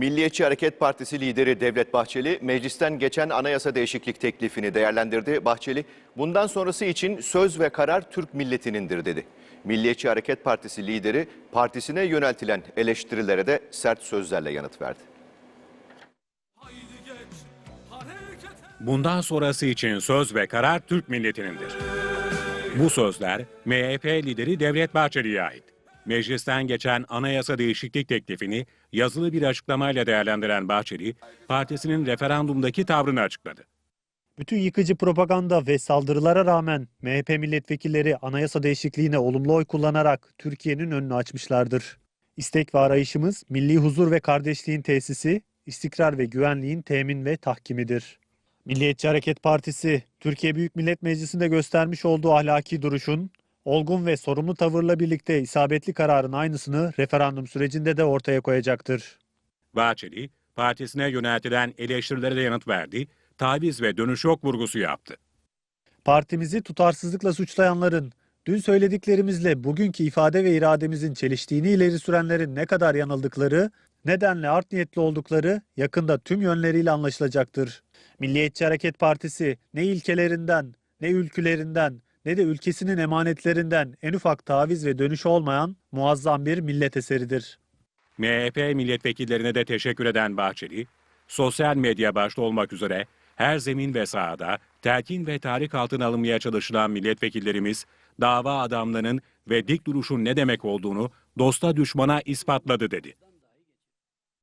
Milliyetçi Hareket Partisi lideri Devlet Bahçeli, meclisten geçen anayasa değişiklik teklifini değerlendirdi. Bahçeli, bundan sonrası için söz ve karar Türk milletinindir dedi. Milliyetçi Hareket Partisi lideri, partisine yöneltilen eleştirilere de sert sözlerle yanıt verdi. Bundan sonrası için söz ve karar Türk milletinindir. Bu sözler MHP lideri Devlet Bahçeli'ye ait. Meclisten geçen anayasa değişiklik teklifini yazılı bir açıklamayla değerlendiren Bahçeli, partisinin referandumdaki tavrını açıkladı. Bütün yıkıcı propaganda ve saldırılara rağmen MHP milletvekilleri anayasa değişikliğine olumlu oy kullanarak Türkiye'nin önünü açmışlardır. İstek ve arayışımız milli huzur ve kardeşliğin tesisi, istikrar ve güvenliğin temin ve tahkimidir. Milliyetçi Hareket Partisi, Türkiye Büyük Millet Meclisi'nde göstermiş olduğu ahlaki duruşun, olgun ve sorumlu tavırla birlikte isabetli kararın aynısını referandum sürecinde de ortaya koyacaktır. Bahçeli, partisine yöneltilen eleştirilere de yanıt verdi, taviz ve dönüş yok vurgusu yaptı. Partimizi tutarsızlıkla suçlayanların, dün söylediklerimizle bugünkü ifade ve irademizin çeliştiğini ileri sürenlerin ne kadar yanıldıkları, nedenle art niyetli oldukları yakında tüm yönleriyle anlaşılacaktır. Milliyetçi Hareket Partisi ne ilkelerinden, ne ülkülerinden, ne de ülkesinin emanetlerinden en ufak taviz ve dönüş olmayan muazzam bir millet eseridir. MHP milletvekillerine de teşekkür eden Bahçeli, sosyal medya başta olmak üzere her zemin ve sahada telkin ve tahrik altına alınmaya çalışılan milletvekillerimiz, dava adamlarının ve dik duruşun ne demek olduğunu dosta düşmana ispatladı dedi.